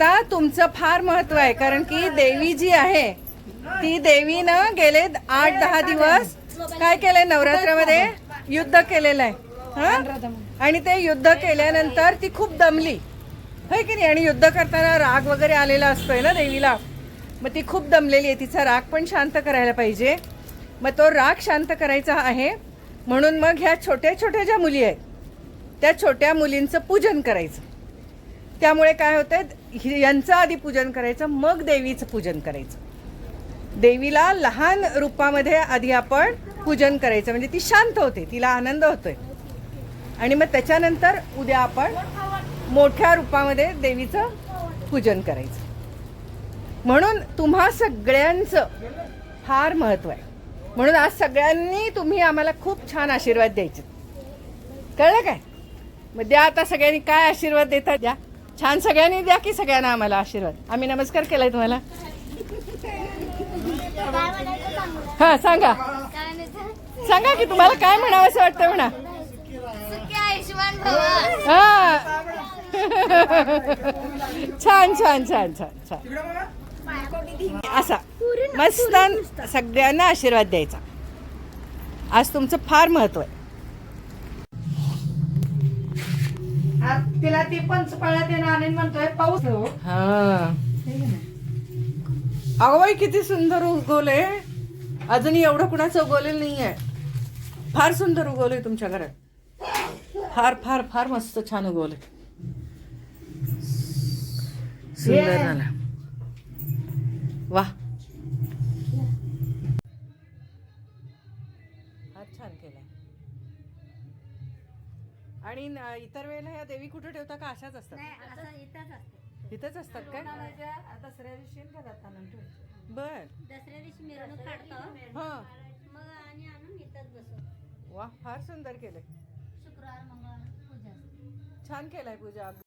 आता तुमचं फार महत्त्व आहे कारण की देवी जी आहे ती देवीनं गेले आठ दहा दिवस काय केलंय नवरात्रामध्ये? युद्ध केलेलं आहे आणि ते युद्ध केल्यानंतर ती खूप दमली. होय की नाही? आणि युद्ध करताना राग वगैरे आलेला असतोय ना देवीला? मग ती खूप दमलेली आहे. तिचा राग पण शांत करायला पाहिजे. मग तो राग शांत करायचा आहे. म्हणून मग ह्या छोट्या छोट्या ज्या मुली आहेत त्या छोट्या मुलींचं पूजन करायचं. त्यामुळे काय होतं यांचं आधी पूजन करायचं मग देवीचं पूजन करायचं. देवीला लहान रूपामध्ये आधी आपण पूजन करायचं म्हणजे ती शांत होते तिला आनंद होतोय. आणि मग त्याच्यानंतर उद्या आपण मोठ्या रूपामध्ये देवीचं पूजन करायचं. म्हणून तुम्हा सगळ्यांचं फार महत्त्व आहे. म्हणून आज सगळ्यांनी तुम्ही आम्हाला खूप छान आशीर्वाद द्यायचे. कळलं काय? मग द्या आता सगळ्यांनी काय आशीर्वाद देतात? द्या. छान सगळ्यांनी द्या की सगळ्यांना आम्हाला आशीर्वाद. आम्ही नमस्कार केलाय तुम्हाला. हा सांगा. सांगा की तुम्हाला काय म्हणावं असं वाटतं म्हणा. हा. छान छान छान छान छान. असा. मस्त सगळ्यांना आशीर्वाद द्यायचा. आज तुमचं फार महत्त्व आहे. तिला ती पंचपाळ्यात येणं आणि म्हणतोय पाऊस हो. हा. किती सुंदर उगवलंय अजूनही एवढं कुणाचं उगवलेलं नाहीये. फार सुंदर उगवलंय तुमच्या घरात. फार फार फार मस्त छान उगवलंय. सुंदर झालं. वा. आणि न- इतर वेळेला ह्या देवी कुठे ठेवता का अशाच असतात? असं इथंच असते. इथंच असतात काय? दसऱ्या दिवशी घरात आणून ठेवायचं बर. दसऱ्या दिवशी मिरवणूक काढतो. हा. मग आणि आणून इथंच बसवतो वा फार सुंदर केलंय. शुक्रवार मंगळवार पूजा असते. छान केलाय पूजा.